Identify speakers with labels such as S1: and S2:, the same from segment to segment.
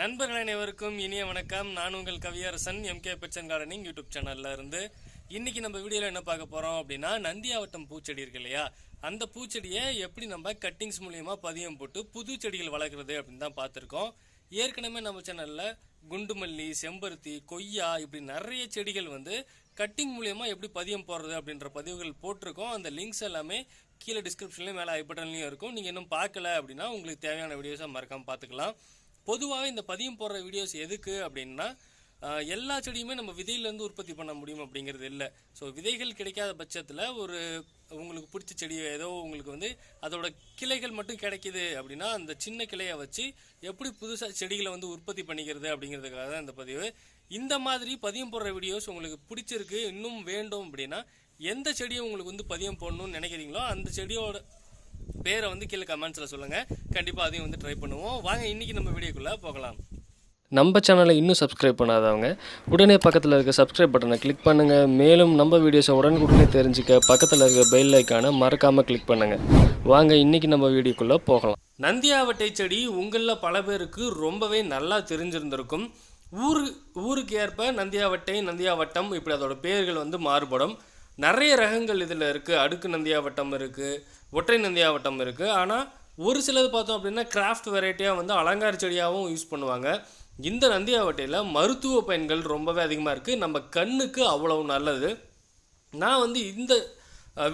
S1: நண்பர்கள் அனைவருக்கும் இனிய வணக்கம். நான் உங்கள் கவியரசன் எம்கே பெட்சன் கார்டனிங் யூடியூப் சேனல்ல இருந்து. இன்னைக்கு நம்ம வீடியோல என்ன பார்க்க போறோம் அப்படின்னா நந்தியாவட்டம் பூச்செடி இருக்கு இல்லையா? அந்த பூச்செடியை எப்படி நம்ம கட்டிங்ஸ் மூலியமா பதியம் போட்டு புது செடிகள் வளர்க்குறது அப்படின்னு தான் பார்த்துருக்கோம். ஏற்கனவே நம்ம சேனல்ல குண்டுமல்லி செம்பருத்தி கொய்யா இப்படி நிறைய செடிகள் வந்து கட்டிங் மூலியமா எப்படி பதியம் போடுறது அப்படின்ற பதிவுகள் போட்டிருக்கோம். அந்த லிங்க்ஸ் எல்லாமே கீழே டிஸ்கிரிப்ஷன்லேயும் மேலே ஐ பட்டன்லையும் இருக்கும். நீங்கள் இன்னும் பார்க்கல அப்படின்னா உங்களுக்கு தேவையான வீடியோஸாக மறக்காமல் பார்த்துக்கலாம். பொதுவாகவே இந்த பதியம் போடுற வீடியோஸ் எதுக்கு அப்படின்னா எல்லா செடியுமே நம்ம விதையிலேருந்து உற்பத்தி பண்ண முடியும் அப்படிங்கிறது இல்லை. ஸோ விதைகள் கிடைக்காத பட்சத்தில் ஒரு உங்களுக்கு பிடிச்ச செடி ஏதோ உங்களுக்கு வந்து அதோட கிளைகள் மட்டும் கிடைக்கிது அப்படின்னா அந்த சின்ன கிளையை வச்சு எப்படி புதுசாக செடிகளை வந்து உற்பத்தி பண்ணிக்கிறது அப்படிங்கிறதுக்காக தான் இந்த பதிவு. இந்த மாதிரி பதியம் போடுற வீடியோஸ் உங்களுக்கு பிடிச்சிருக்கு இன்னும் வேண்டும் அப்படின்னா எந்த செடியை உங்களுக்கு வந்து பதியம் போடணும்னு நினைக்கிறீங்களோ அந்த செடியோட பேரை வந்து கீழே கமெண்ட்ஸில் சொல்லுங்கள் கண்டிப்பாக அதையும் வந்து ட்ரை பண்ணுவோம். வாங்க இன்றைக்கி நம்ம வீடியோக்குள்ளே போகலாம். நம்ம சேனலை இன்னும் சப்ஸ்கிரைப் பண்ணாதவங்க உடனே பக்கத்தில் இருக்க சப்ஸ்கிரைப் பட்டனை கிளிக் பண்ணுங்கள் மேலும் நம்ம வீடியோஸை உடனுக்குடனே தெரிஞ்சுக்க பக்கத்தில் இருக்க பெல் ஐக்கானை மறக்காமல் கிளிக் பண்ணுங்கள் வாங்க இன்றைக்கி நம்ம வீடியோக்குள்ளே போகலாம். நந்தியாவட்டை செடி உங்களில் பல பேருக்கு ரொம்பவே நல்லா தெரிஞ்சிருந்திருக்கும். ஊரு ஊருக்கு ஏற்ப நந்தியாவட்டை நந்தியாவட்டம் இப்படி அதோட பேர்கள் வந்து மாறுபடும். நிறைய ரகங்கள் இதில் இருக்குது அடுக்கு நந்தியாவட்டம் இருக்குது ஒற்றை நந்தியாவட்டம் இருக்குது ஆனால் ஒரு சிலது பார்த்தோம் அப்படின்னா கிராஃப்ட் வெரைட்டியாக வந்து அலங்கார செடியாகவும் யூஸ் பண்ணுவாங்க. இந்த நந்தியாவட்டையில் மருத்துவ பயன்கள் ரொம்பவே அதிகமாக இருக்குது நம்ம கண்ணுக்கு அவ்வளவு நல்லது. நான் வந்து இந்த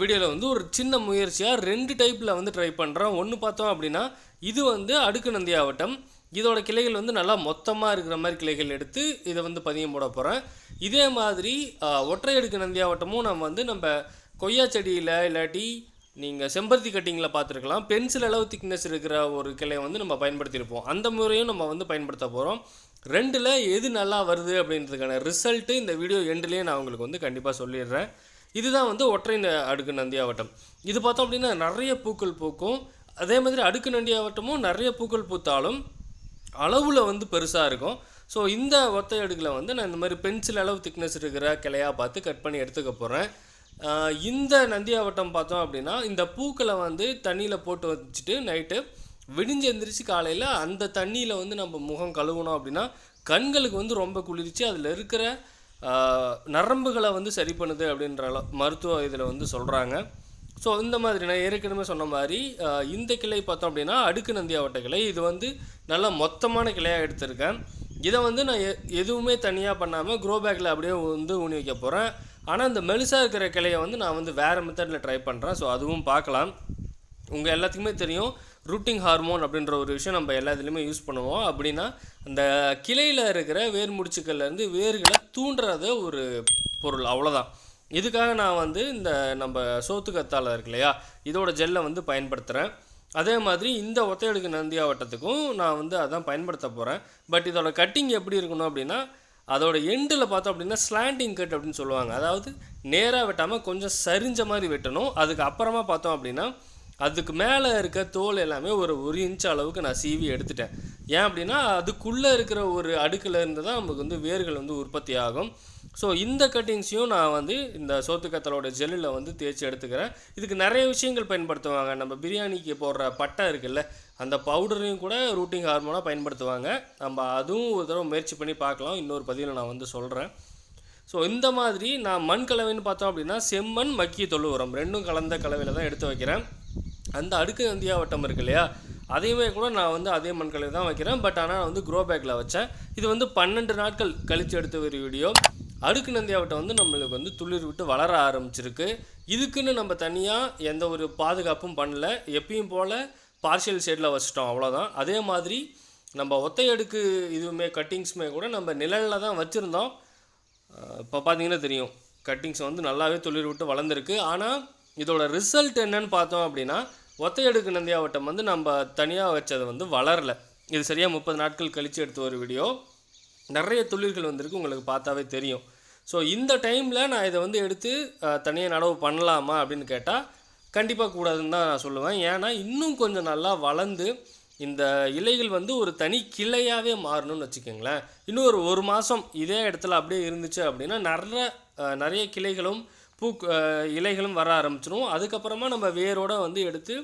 S1: வீடியோவில் வந்து ஒரு சின்ன முயற்சியாக ரெண்டு டைப்பில் வந்து ட்ரை பண்ணுறேன் ஒன்று பார்த்தோம் அப்படின்னா இது வந்து அடுக்கு நந்தியாவட்டம் இதோட கிளைகள் வந்து நல்லா மொத்தமாக இருக்கிற மாதிரி கிளைகள் எடுத்து இதை வந்து பதியம் போட போகிறேன் இதே மாதிரி ஒற்றை அடுக்கு நந்தியாவட்டமும் நம்ம வந்து நம்ம கொய்யா செடியில் இல்லாட்டி நீங்கள் செம்பருத்தி கட்டிங்கில் பார்த்துருக்கலாம். பென்சில் அளவு திக்னஸ் இருக்கிற ஒரு கிளையை வந்து நம்ம பயன்படுத்தியிருப்போம். அந்த முறையும் நம்ம வந்து பயன்படுத்த போகிறோம் ரெண்டில் எது நல்லா வருது அப்படின்றதுக்கான ரிசல்ட்டு இந்த வீடியோ எண்ட்லேயே நான் உங்களுக்கு வந்து கண்டிப்பாக சொல்லிடுறேன். இதுதான் வந்து ஒற்றை ந- அடுக்கு நந்தியாவட்டம் இது பார்த்தோம் அப்படின்னா நிறைய பூக்கள் பூக்கும். அதே மாதிரி அடுக்கு நந்தியாவட்டமும் நிறைய பூக்கள் பூத்தாலும் அளவில் வந்து பெருசாக இருக்கும். ஸோ இந்த ஒத்தை அடுக்கில் வந்து நான் இந்த மாதிரி பென்சில் அளவு திக்னஸ் இருக்கிற கிளையாக பார்த்து கட் பண்ணி எடுத்துக்க போகிறேன் இந்த நந்தியாவட்டம் பார்த்தோம் அப்படின்னா இந்த பூக்களை வந்து தண்ணியில் போட்டு வச்சுட்டு நைட்டு விடிஞ்சு எந்திரிச்சு காலையில் அந்த தண்ணியில் வந்து நம்ம முகம் கழுவுனோம் அப்படின்னா கண்களுக்கு வந்து ரொம்ப குளிர்ச்சி அதில் இருக்கிற நரம்புகளை வந்து சரி பண்ணுது அப்படின்ற மருத்துவ இதில் வந்து சொல்கிறாங்க ஸோ இந்த மாதிரி நான் ஏற்கனவே சொன்ன மாதிரி இந்த கிளை பார்த்தோம் அப்படின்னா அடுக்கு நந்தியாவட்ட கிளை. இது வந்து நல்லா மொத்தமான கிளையாக எடுத்திருக்கேன். இதை வந்து நான் எ- எதுவுமே தனியாக பண்ணாமல் க்ரோ பேக்கில் அப்படியே வந்து ஊனி வைக்க போகிறேன் ஆனால் இந்த மெலுசாக இருக்கிற கிளையை வந்து நான் வந்து வேறு மெத்தடில் ட்ரை பண்ணுறேன் ஸோ அதுவும் பார்க்கலாம். உங்கள் எல்லாத்துக்குமே தெரியும் ரூட்டிங் ஹார்மோன் அப்படின்ற ஒரு விஷயம் நம்ம எல்லா இதுலேயுமே யூஸ் பண்ணுவோம். அப்படின்னா அந்த கிளையில் இருக்கிற வேர் முடிச்சுக்கள்லேருந்து வேர்களை தூண்டுறத ஒரு பொருள். அவ்வளோதான் இதுக்காக நான் வந்து இந்த நம்ம சோத்து கத்தாழை இருக்கு இல்லையா இதோட ஜெல்லை வந்து பயன்படுத்துகிறேன் அதே மாதிரி இந்த ஒத்தையடுக்கு நந்தியாவட்டத்துக்கும் நான் வந்து அதான் பயன்படுத்த போகிறேன் பட் இதோட கட்டிங் எப்படி இருக்கணும் அப்படின்னா அதோட எண்டில் பார்த்தோம் அப்படின்னா ஸ்லாண்டிங் கட் அப்படின்னு சொல்லுவாங்க. அதாவது நேராக வெட்டாமல் கொஞ்சம் சரிஞ்ச மாதிரி வெட்டணும். அதுக்கு அப்புறமா பார்த்தோம் அப்படின்னா அதுக்கு மேலே இருக்க தோல் எல்லாமே ஒரு ஒரு இன்ச் அளவுக்கு நான் சீவி எடுத்துட்டேன். ஏன் அப்படின்னா அதுக்குள்ளே இருக்கிற ஒரு அடுக்கில் இருந்து தான் நமக்கு வந்து வேர்கள் வந்து உற்பத்தி ஆகும். ஸோ இந்த கட்டிங்ஸையும் நான் வந்து இந்த சோத்துக்கத்தலோட ஜெல்லில் வந்து தேய்ச்சி எடுத்துக்கிறேன். இதுக்கு நிறைய விஷயங்கள் பயன்படுத்துவாங்க. நம்ம பிரியாணிக்கு போடுற பட்டை இருக்குல்ல அந்த பவுடரையும் கூட ரூட்டிங் ஹார்மோனாக பயன்படுத்துவாங்க. நம்ம அதுவும் ஒரு தடவை முயற்சி பண்ணி பார்க்கலாம். இன்னொரு பதிவில் நான் வந்து சொல்கிறேன் ஸோ இந்த மாதிரி நான் மண் கலவைன்னு பார்த்தோம் அப்படின்னா செம்மண் மக்கிய தொழு உரம். ரெண்டும் கலந்த கலவையில் தான் எடுத்து வைக்கிறேன். அந்த அடுக்கு நந்தியாவட்டம் இருக்கு இல்லையா? அதையுமே கூட நான் வந்து அதே மண் தான் வைக்கிறேன். பட் ஆனால் நான் வந்து க்ரோ பேக்கில் வச்சேன். இது வந்து பன்னெண்டு நாட்கள் கழித்து எடுத்த ஒரு வீடியோ அடுக்கு நந்தியாவட்டம் வந்து நம்மளுக்கு வந்து துளிர் விட்டு வளர ஆரம்பிச்சிருக்கு. இதுக்குன்னு நம்ம தனியாக எந்த ஒரு பாதுகாப்பும் பண்ணல. எப்பயும் போல் பார்ஷியல் ஷேடில் வச்சிட்டோம். அவ்வளோதான் அதே மாதிரி நம்ம ஒத்தை அடுக்கு இதுவுமே கட்டிங்ஸுமே கூட நம்ம நிழலில் தான் வச்சுருந்தோம். இப்போ பார்த்தீங்கன்னா தெரியும். கட்டிங்ஸ் வந்து நல்லாவே துளிர் விட்டு வளர்ந்துருக்கு. ஆனால் இதோட ரிசல்ட் என்னன்னு பார்த்தோம் அப்படின்னா ஒத்தையடுக்கு நந்தியாவட்டம் வந்து நம்ம தனியாக வச்சது வந்து வளரல. இது சரியாக முப்பது நாட்கள் கழித்து எடுத்த ஒரு வீடியோ. நிறைய தொழில்கள் வந்திருக்கு உங்களுக்கு பார்த்தாவே தெரியும். ஸோ இந்த டைமில் நான் இதை வந்து எடுத்து தனியாக நடவு பண்ணலாமா அப்படின்னு கேட்டால் கண்டிப்பாக கூடாதுன்னு தான் நான் சொல்லுவேன். ஏன்னா இன்னும் கொஞ்சம் நல்லா வளர்ந்து இந்த இலைகள் வந்து ஒரு தனி கிளையாகவே மாறணும்னு வச்சுக்கோங்களேன். இன்னும் ஒரு ஒரு மாதம் இதே இடத்துல அப்படியே இருந்துச்சு அப்படின்னா நிறைய நிறைய கிளைகளும் பூ இலைகளும் வர ஆரம்பிச்சிடும் அதுக்கப்புறமா நம்ம வேரோடு வந்து எடுத்து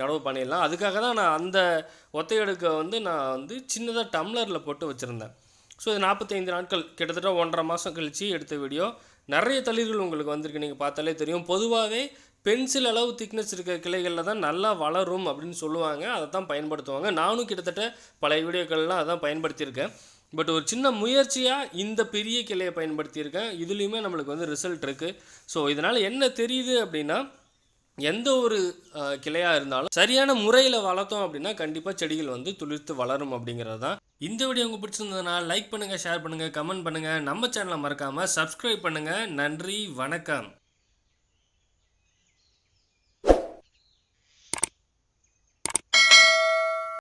S1: நடவு பண்ணிடலாம். அதுக்காக தான் நான் அந்த ஒத்தையடுக்க வந்து நான் வந்து சின்னதாக டம்ளரில் போட்டு வச்சுருந்தேன். ஸோ இது நாற்பத்தைந்து நாட்கள் கிட்டத்தட்ட ஒன்றரை மாதம் கழித்து எடுத்த வீடியோ. நிறைய தளிர்கள் உங்களுக்கு வந்திருக்கு நீங்கள் பார்த்தாலே தெரியும். பொதுவாகவே பென்சில் அளவு திக்னஸ் இருக்க கிளைகளில் தான் நல்லா வளரும் அப்படின்னு சொல்லுவாங்க. அதை தான் பயன்படுத்துவாங்க. நானும் கிட்டத்தட்ட பழைய வீடியோக்கள்லாம் அதான் பயன்படுத்தியிருக்கேன். பட் ஒரு சின்ன முயற்சியாக இந்த பெரிய கிளையை பயன்படுத்தியிருக்கேன் இதுலேயுமே நம்மளுக்கு வந்து ரிசல்ட் இருக்குது ஸோ இதனால் என்ன தெரியுது அப்படின்னா எந்த ஒரு கிளையாக இருந்தாலும் சரியான முறையில் வளர்த்தோம் அப்படின்னா கண்டிப்பாக செடிகள் வந்து துளிர்த்து வளரும் அப்படிங்கிறது தான் இந்த வீடியோ உங்களுக்கு பிடிச்சிருந்ததுனா லைக் பண்ணுங்கள் ஷேர் பண்ணுங்கள் கமெண்ட் பண்ணுங்கள் நம்ம சேனலை மறக்காமல் சப்ஸ்கிரைப் பண்ணுங்கள் நன்றி வணக்கம்.